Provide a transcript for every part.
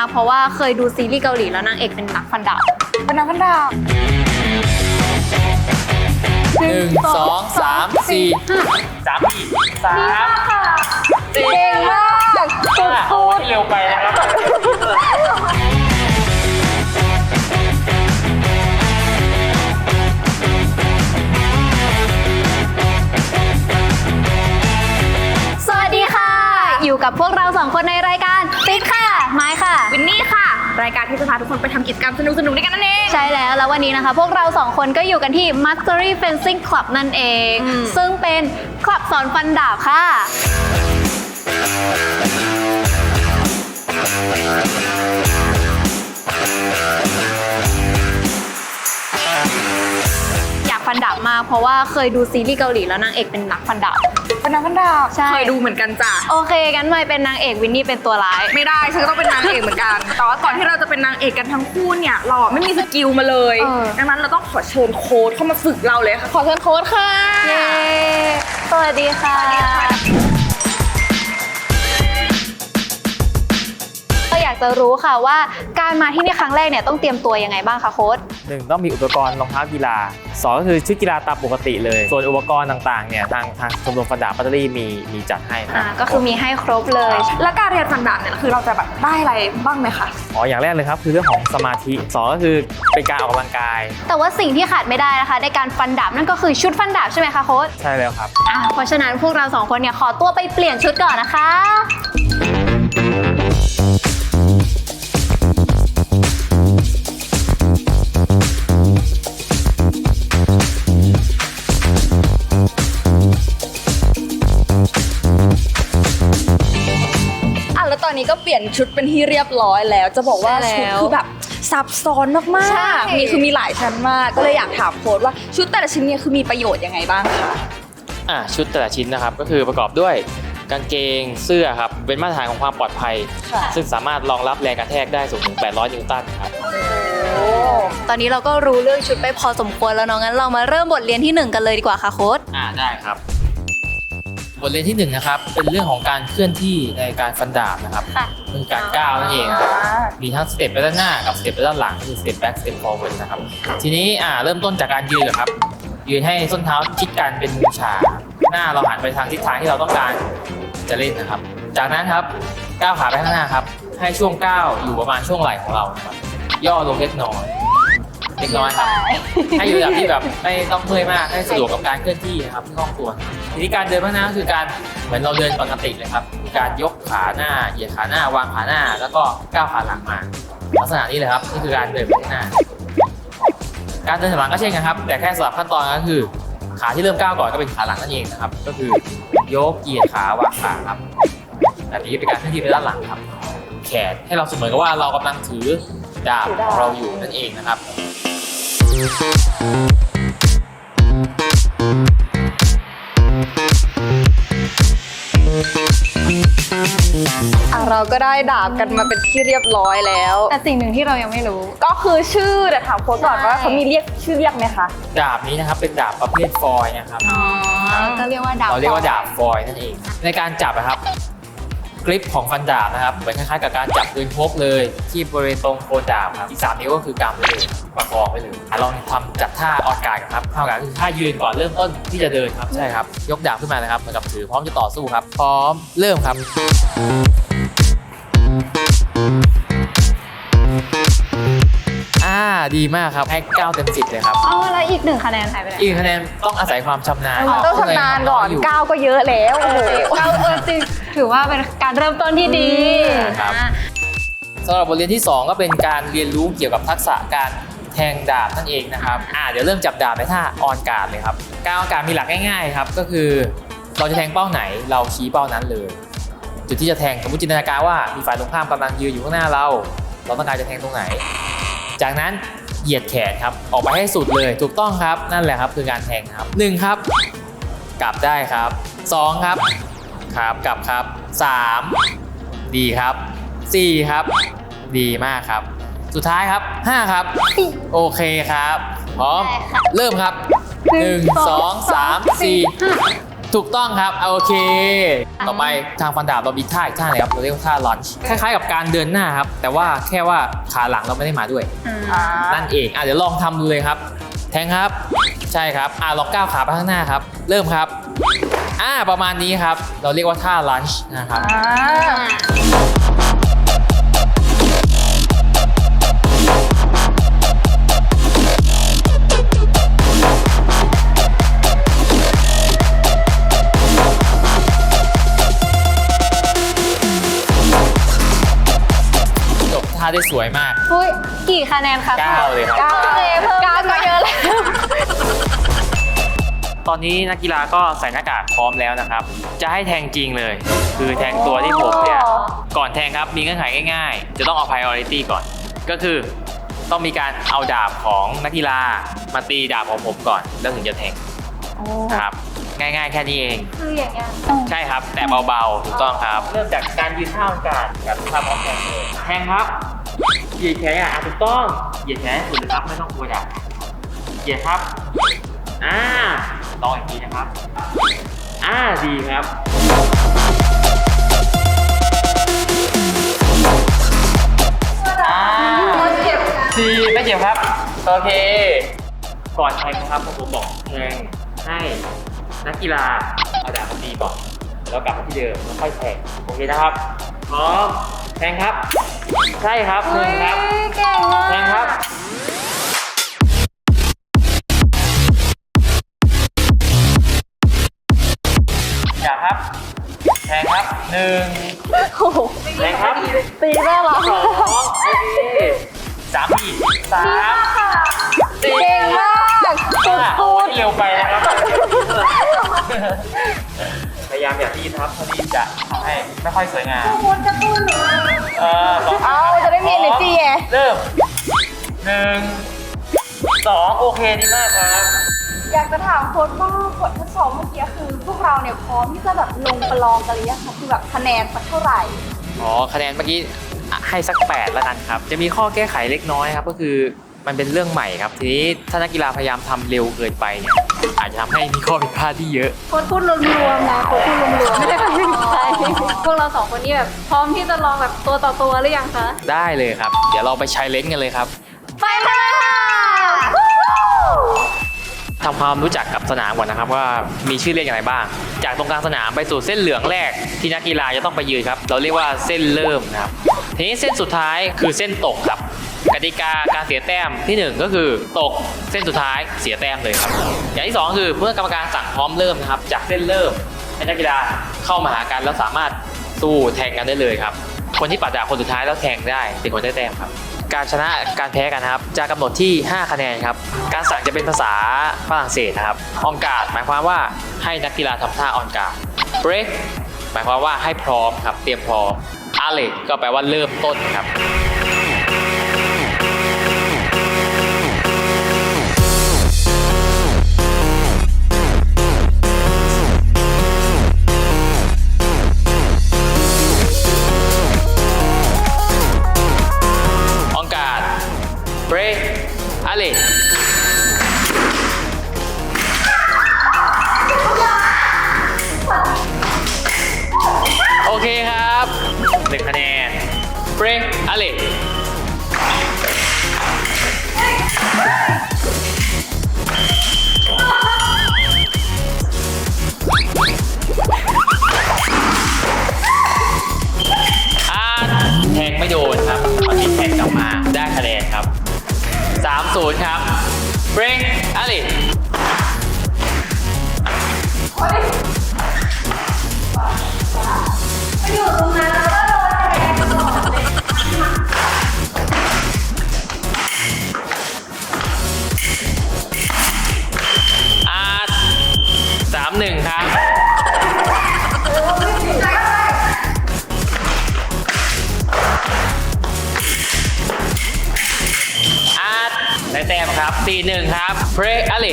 ากเพราะว่าเคยดูซีรีส์เกาหลีแล้วนางเอกเป็นนักฟันดาบเป็นนักพันดาบหนึ่งสองสามสี่สามอีกสามเก่งมากสุดโอ้ยเร็วไปนะครับสวัสดีค่ะอยู่กับพวกเราสองคนในรายการ รายการที่จะพาทุกคนไปทำกิจกรรมสนุกๆด้วยกันนั่นเอง ใช่แล้วแล้ววันนี้นะคะ พวกเราสองคนก็อยู่กันที่ Mastery Fencing Club นั่นเอง อืม ซึ่งเป็นคลับสอนฟันดาบค่ะ อยากฟันดาบมากเพราะว่าเคยดูซีรีส์เกาหลีแล้วนางเอกเป็นนักฟันดาบ เป็นนักพันดาบใช่ เคยดูเหมือนกันจ้ะ โอเคงั้นไม่เป็นนางเอกวินนี่เป็นตัวร้าย ไม่ได้ฉันก็ต้องเป็นนางเอกเหมือนกัน แต่ว่าก่อนที่เราจะเป็นนางเอกกันทั้งคู่เนี่ยเราอะไม่มีสกิลมาเลย เออ ดังนั้นเราต้องขอเชิญโค้ดเข้ามาฝึกเราเลยค่ะ ขอเชิญโค้ดค่ะ เย้สวัสดีค่ะก็อยากจะรู้ค่ะว่าการมาที่นี่ครั้งแรกเนี่ยต้องเตรียมตัวยังไงบ้างคะโค้ด หนึ่งต้องมีอุปกรณ์รองเท้ากีฬาสองก็คือชุดกีฬาตามปกติเลย ส่วนอุปกรณ์ต่างๆเนี่ยทางทางชมรมฟันดาบปัตตานีมีมีจัดให้นะอ่าก็คือมีให้ครบเลย แล้วการเรียนฟันดาบเนี่ยคือเราจะแบบได้อะไรบ้างไหมคะอ๋ออย่างแรกเลยครับคือเรื่องของสมาธิสองก็คือเป็นการออกกำลังกาย แต่ว่าสิ่งที่ขาดไม่ได้นะคะ ในการฟันดาบนั่นก็คือชุดฟันดาบใช่ไหมคะโค้ดใช่แล้วครับ อะเพราะฉะนั้นพวกเราสองคนเนี่ยขอตัวไปเปลี่ยนชุดก่อนนะคะอะ ชุดเป็นที่เรียบร้อยแล้ว จะบอกว่าใช่ชุดแล้วคือแบบซับซ้อนมากใช่ๆมีคือมีหลายชั้นมาก ก็เลยอยากถามโค้ดว่าชุดแต่ละชิ้นเนี่ยคือมีประโยชน์ยังไงบ้างคะอ่าชุดแต่ละชิ้นนะครับก็คือประกอบด้วยกางเกงเสื้อครับเป็นมาตรฐานของความปลอดภัยค่ะซึ่งสามารถรองรับแรงกระแทกได้สูงถึง 800 นิวตันครับตอนนี้เราก็รู้เรื่องชุดไปพอสมควรแล้วเนาะงั้นเรามาเริ่มบทเรียนที่หนึ่งกันเลยดีกว่าค่ะโค้ดอ่าได้ครับ บทเรียนที่หนึ่งนะครับ เป็นเรื่องของการเคลื่อนที่ในการฟันดาบนะครับค่ะ คือการก้าวนั่นเองครับมีทั้งสเต็ปไปด้านหน้ากับสเต็ปไปด้านหลังคือสเต็ปแบ็กสเต็ปฟอร์เวิร์ดนะครับ ทีนี้อ่าเริ่มต้นจากการยืนก่อนครับ ยืนให้ส้นเท้าชิดกันเป็นมุมฉากหน้าเราหันไปทางทิศทางที่เราต้องการจะเล่นนะครับ จากนั้นครับก้าวขาไปข้างหน้าครับ ให้ช่วงก้าวอยู่ประมาณช่วงไหล่ของเรานะครับ ย่อลงเล็กน้อย เล็กน้อยครับ ให้อยู่แบบที่แบบไม่ต้องเมื่อยมากให้สะดวกกับการเคลื่อนที่นะครับที่คล่องตัวทีนี้การเดินข้างหน้าก็คือการเหมือนเราเดินปกติเลยครับคือการยกขาหน้าเหยียดขาหน้าวางขาหน้า แล้วก็ก้าวขาหลังมาลักษณะนี้เลยครับนี่คือการเดินไปข้างหน้า การเดินถอยหลังก็เช่นกันครับ แต่แค่สลับขั้นตอนก็คือ ขาที่เริ่มก้าวก่อนก็เป็นขาหลังนั่นเองนะครับ ก็คือยกเหยียดขาวางขาครับแบบนี้เป็นการเคลื่อนที่ไปด้านหลังครับ แขนให้เราเสมือนกับว่าเรากำลังถือดาบของเราอยู่นั่นเองนะครับ อะเราก็ได้ดาบกันมาเป็นที่เรียบร้อยแล้ว แต่สิ่งหนึ่งที่เรายังไม่รู้ ก็คือชื่อเดี๋ยวถามโค้ดก่อนใช่ว่าเขามีเรียกชื่อเรียกไหมคะ ดาบนี้นะครับเป็นดาบประเภทฟอยล์นะครับ อ๋อก็เรียกว่าดาบเราเรียกว่าดาบฟอยล์นั่นเอง ในการจับนะครับ กริปของฟันดาบนะครับเหมือนคล้ายๆกับการจับปืนพกเลย ที่บริเวณตรงโคนดาบครับอีกสามนิ้วก็คือกำไว้เลยประคองไว้เลยอะลองทำจัดท่าออกกายกันครับท่าออกกายคือท่ายืนก่อนเริ่มต้นที่จะเดินครับใช่ครับ ยกดาบขึ้นมาเลยครับเหมือนกับถือพร้อมจะต่อสู้ครับ พร้อมเริ่มครับอ่าดีมากครับให้9เต็ม10เลยครับ อ๋อแล้วอีกหนึ่งคะแนนหายไปไหนอีกคะแนนต้องอาศัยความชำนาญต้องชำนาญก่อนยู่ก้าวก็เยอะแล้วโอ้โห เก้าเออจริง ถือว่าเป็นการเริ่มต้นที่ดีครับอะสำหรับบทเรียนที่ 2 ก็เป็นการเรียนรู้เกี่ยวกับทักษะการแทงดาบนั่นเองนะครับอ่าเดี๋ยวเริ่มจับดาบในท่าออนการ์ดเลยครับการออนการ์ดมีหลักง่ายๆครับก็คือเราจะแทงเป้าไหนเราชี้เป้านั้นเลย จุดที่จะแทงสมมติจินตนาการว่ามีฝ่ายตรงข้ามกำลังยืนอยู่ข้างหน้าเรา เราต้องการจะแทงตรงไหน จากนั้นเหยียดแขนครับออกไปให้สุดเลยถูกต้องครับนั่นแหละครับคือการแทงครับหนึ่งครับ กลับได้ครับสองครับ ครับ กลับครับสามดีครับสี่ครับ ดีมากครับ สุดท้ายครับ 5 ครับ โอเคครับ พร้อม เริ่มครับ 1 2 3 4 ถูกต้องครับเอาโอเค ต่อไปทางฟันดาบเรามีท่าอีกท่าหนึงครับ เราเรียกว่าท่าลันช์คล้ายๆกับการเดินหน้าครับ แต่ว่าแค่ว่าขาหลังเราไม่ได้มาด้วยอ่านั่นเองอะเดี๋ยวลองทำดูเลยครับ แทงครับ ใช่ครับอะลองก้าวขาไปข้างหน้าครับ เริ่มครับ อ่าประมาณนี้ครับ เราเรียกว่าท่าลันช์นะครับ อ่าจบท่าได้สวยมากอุ้ยกี่คะแนนคะเก้าเลยครับ เก้าเลยเพิ่มก้าวมาเยอะแล้ว ตอนนี้นักกีฬาก็ใส่หน้ากากพร้อมแล้วนะครับ จะให้แทงจริงเลย คือแทงตัวที่ผมเนี่ยก่อนแทงครับมีเงื่อนไขง่ายๆ จะต้องเอา priority ก่อน ก็คือต้องมีการเอาดาบของนักกีฬามาตีดาบของผมก่อน แล้วถึงจะแทงนะครับ ง่ายๆ แค่นี้เอง คืออย่างเงี้ยใช่ครับ แต่เบาๆ ถูกต้องครับ เริ่มจากการยืนท่าอากาศกับท่าพร้อมแทงเลยแทงครับเหยียดแขนอะถูกต้องเหยียดแขนให้สุดเลยครับไม่ต้องกลัวดับเหยียดครับอ่า ลองอีกทีนะครับ อ่าดีครับอ่าสี่ไม่เจ็บครับ โอเค ก่อนแทงนะครับผมบอกแทงให้นักกีฬาเอาดาบมาตีก่อนแล้วกลับมาที่เดิมแล้วค่อยแทงโอเคนะครับพร้อมแทงครับ ใช่ครับหนึ่งครับเก่งมากแทงครับ แทงครับหนึ่งโอ้โหแทงครับตีได้เหรอสองโอเคสามอีกสามสี่เก่งมากห้าโอ้ยเร็วไปนะครับ พยายามอย่ารีบครับถ้ารีบจะทำให้ไม่ค่อยสวยงามเออสองเอาจะได้มี energy ไงเริ่มหนึ่งสองโอเคดีมากครับ อยากจะถามโค้ชว่าบททดสอบเมื่อกี้คือพวกเราเนี่ยพร้อมที่จะแบบลงประลองกันหรือยังคะคือแบบคะแนนสักเท่าไหร่ อ๋อคะแนนเมื่อกี้ให้สัก8แล้วกันครับ จะมีข้อแก้ไขเล็กน้อยครับ ก็คือมันเป็นเรื่องใหม่ครับ ทีนี้ถ้านักกีฬาพยายามทำเร็วเกินไปเนี่ยอาจจะทำให้มีข้อผิดพลาดที่เยอะโค้ดพูดรวมๆนะโค้ดพูดรวมๆไม่ได้เป็นใครพวกเราสองคนนี้แบบพร้อมที่จะลองแบบตัวต่อตัวหรือยังคะ ได้เลยครับ เดี๋ยวเราไปใช้เลนส์กันเลยครับ ไปเลยค่ะ ทำความรู้จักกับสนามก่อนนะครับว่ามีชื่อเรียกอย่างไรบ้าง จากตรงกลางสนามไปสู่เส้นเหลืองแรกที่นักกีฬาจะต้องไปยืนครับเราเรียกว่าเส้นเริ่มนะครับทีนี้เส้นสุดท้ายคือเส้นตกครับกติกาการเสียแต้มที่หนึ่งก็คือตกเส้นสุดท้ายเสียแต้มเลยครับ อย่างที่สองคือเมื่อกรรมการสั่งพร้อมเริ่มนะครับ จากเส้นเริ่มให้นักกีฬาเข้ามาหากันแล้วสามารถสู้แทงกันได้เลยครับ คนที่ปัดดาบคนสุดท้ายแล้วแทงได้เป็นคนได้แต้มครับ การชนะการแพ้กันนะครับ จะกำหนดที่ 5 คะแนนครับ การสั่งจะเป็นภาษาฝรั่งเศสนะครับออนการ์ดหมายความว่าให้นักกีฬาทำท่าออนการ์ดเบรกหมายความว่าให้พร้อมครับ เตรียมพร้อม a l e ก็แปลว่าเริ่มต้นครับ อาสามหนึ่งครับอาร์ตได้แต้มครับ4-1ครับ เพรอะลิ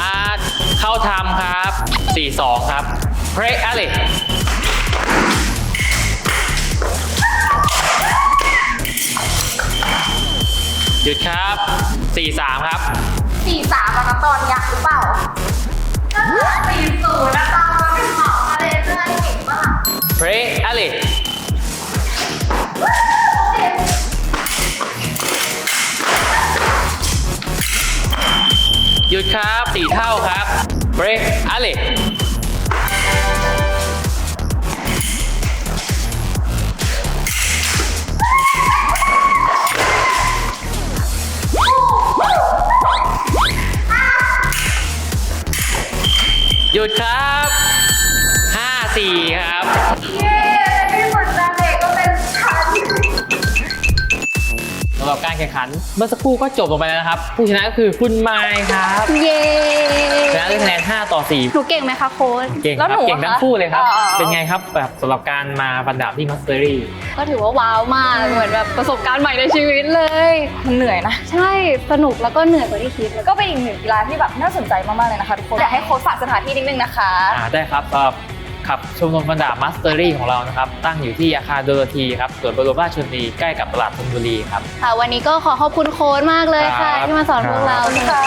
อาร์ตเข้าทำครับ4-2ครับ เพรอลิหยุดครับ 4-3 ครับ สี่สามอะคะตอนยักษ์หรือเปล่าสี่ศูนย์นะคะ แข่งขัน เมื่อสักครู่ก็จบลงไปแล้วนะครับ ผู้ชนะก็คือคุณไมค์ครับเย้ชนะด้วยคะแนน 5 ต่อหนูเก่งไหมคะโค้ช4เก่งคแล้รัวบหนูเก่งทั้งอะคู่เลยครับอ่าเป็นไงครับแบบสำหรับการมาฟันดาบที่มัสเตอรี่ ก็ถือว่าว้าวมากเหมือนแบบประสบการณ์ใหม่ในชีวิตเลย มันเหนื่อยนะ ใช่สนุกแล้วก็เหนื่อยกว่าที่คิดแล้วก็ก็เป็นอีกหนึ่งกีฬาที่แบบน่าสนใจมากๆเลยนะคะทุกคนอยากให้โค้ชฝากสถานที่นิดนึงนะคะ อ่าได้ครับสำหรับ ขับชมรมฟันดาบมัสเตอรี่ของเรานะครับ ตั้งอยู่ที่อาคารโดโรธีครับสวนบรมราชชนนีใกล้กับตลาดธนบุรีครับ ค่ะวันนี้ก็ขอขอบคุณโค้ชมากเลยค่ะ ครับ ที่มาสอนพวกเรา ค่ะ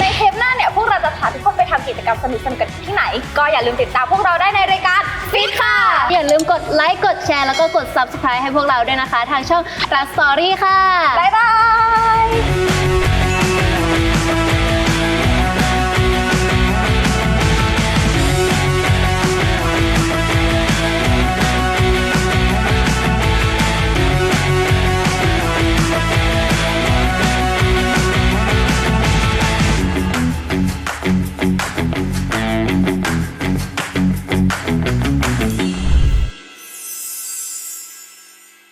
ในเทปหน้าเนี่ยพวกเราจะพาทุกคนไปทำกิจกรรมสนุกๆกันที่ไหน ก็อย่าลืมติดตามพวกเราได้ในรายการฟิตค่ะ อย่าลืมกดไลค์กดแชร์ แล้วก็กด subscribe ให้พวกเราด้วยนะคะ ทางช่อง r a s Story ค่ะ บ๊ายบาย